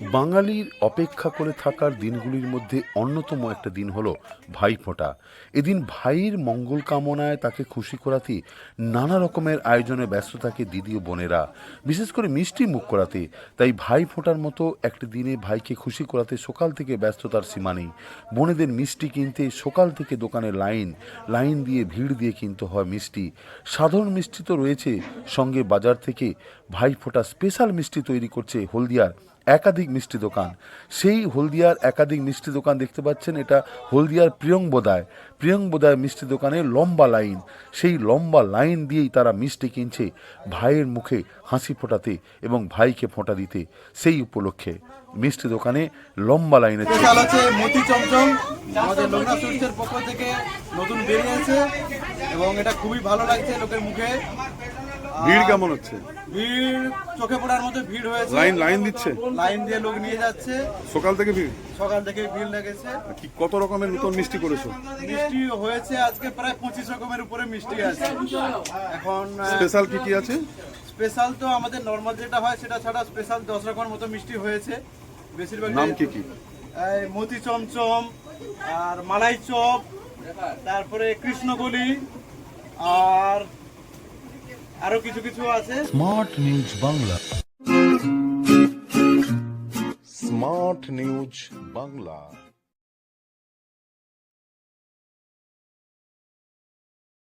বাঙালির অপেক্ষা করে থাকার দিনগুলির মধ্যে অন্যতম একটা দিন হলো ভাইফোঁটা। এদিন ভাইয়ের মঙ্গল কামনায় তাকে খুশি করাতে নানা রকমের আয়োজনে ব্যস্ত থাকে দিদি ও বোনেরা। বিশেষ করে মিষ্টি মুখ করাতে। তাই ভাই ফোঁটার মতো একটা দিনে ভাইকে খুশি করাতে সকাল থেকে ব্যস্ততার সীমা নেই। বোনেদের মিষ্টি কিনতে সকাল থেকে দোকানে লাইন লাইন দিয়ে ভিড় দিয়ে কিনতে হয় মিষ্টি। সাধারণ মিষ্টি তো রয়েছে। সঙ্গে বাজার থেকে ভাই ফোঁটা স্পেশাল মিষ্টি তৈরি করছে হলদিয়ার একাধিক মিষ্টি দোকান। সেই হলদিয়ার একাধিক মিষ্টি দোকান দেখতে পাচ্ছেন। এটা হলদিয়ার প্রিয়ংবোদায় প্রিয়ংবোদায় মিষ্টি দোকানে লম্বা লাইন। সেই লম্বা লাইন দিয়েই তারা মিষ্টি কিনছে ভাইয়ের মুখে হাসি ফোটাতে এবং ভাইকে ফোঁটা দিতে। সেই উপলক্ষে মিষ্টি দোকানে লম্বা লাইনে মতি চমচম। আমাদের পক্ষ থেকে নতুন বেরিয়েছে এবং এটা খুবই ভালো লাগছে লোকের মুখে। ভিড় কেমন হচ্ছে? ভিড় চোখে পড়ার মতো ভিড় হয়েছে। লাইন লাইন দিচ্ছে? লাইন দিয়ে লোক নিয়ে যাচ্ছে। সকাল থেকে ভিড়? সকাল থেকে ভিড় লেগেছে। কি কত রকমের নতুন মিষ্টি করেছ? মিষ্টি হয়েছে আজকে প্রায় পঁচিশ রকমের উপরে মিষ্টি আছে। এখন স্পেশাল কি কি আছে? স্পেশাল তো আমাদের নর্মাল যেটা হয় সেটা ছাড়া স্পেশাল দশ রকমের মতো মিষ্টি হয়েছে। বেশিরভাগ নাম কি কি? মতি চমচম আর মালাই চপ তারপরে কৃষ্ণগলি আর আরও কিছু কিছু আছে? Smart news Bangla smart news Bangla